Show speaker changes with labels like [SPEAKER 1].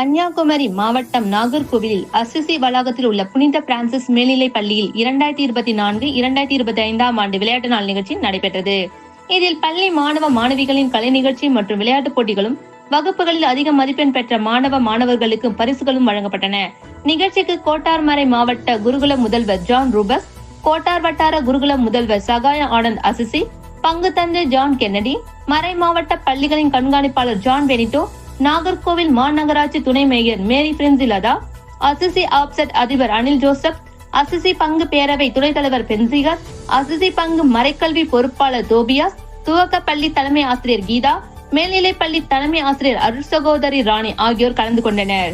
[SPEAKER 1] கன்னியாகுமரி மாவட்டம் நாகர்கோவிலில் அசிசி வளாகத்தில் உள்ள புனித பிரான்சிஸ் மேல்நிலைப் பள்ளியில் இரண்டாயிரத்தி இருபத்தி நான்கு இரண்டாயிரத்தி இருபத்தி ஐந்தாம் ஆண்டு விளையாட்டு நாள் நிகழ்ச்சி நடைபெற்றது. இதில் பள்ளி மாணவ மாணவிகளின் கலை நிகழ்ச்சி மற்றும் விளையாட்டுப் போட்டிகளும் வகுப்புகளில் அதிக மதிப்பெண் பெற்ற மாணவ மாணவர்களுக்கு பரிசுகளும் வழங்கப்பட்டன. நிகழ்ச்சிக்கு கோட்டார்மறை மாவட்ட குருகுல முதல்வர் ஜான் ரூபஸ் கோட்டார் வட்டார குருகுல முதல்வர் சகாய ஆனந்த் அசிசி பங்கு தந்தை ஜான் கென்னடி மறை மாவட்ட பள்ளிகளின் கண்காணிப்பாளர் ஜான் பெனிட்டோ நாகர்கோவில் மாநகராட்சி துணை mayor Mary Princilatha Assisi offset அதிபர் அனில் ஜோசப் அசிசி பங்கு பேரவை துணைத் தலைவர் பென்சிகர் அசிசி பங்கு மறைக்கல்வி பொறுப்பாளர் தோபியாஸ் துவக்க பள்ளி தலைமை ஆசிரியர் கீதா மேல்நிலைப்பள்ளி தலைமை ஆசிரியர் அருள் சகோதரி ராணி ஆகியோர் கலந்து கொண்டனர்.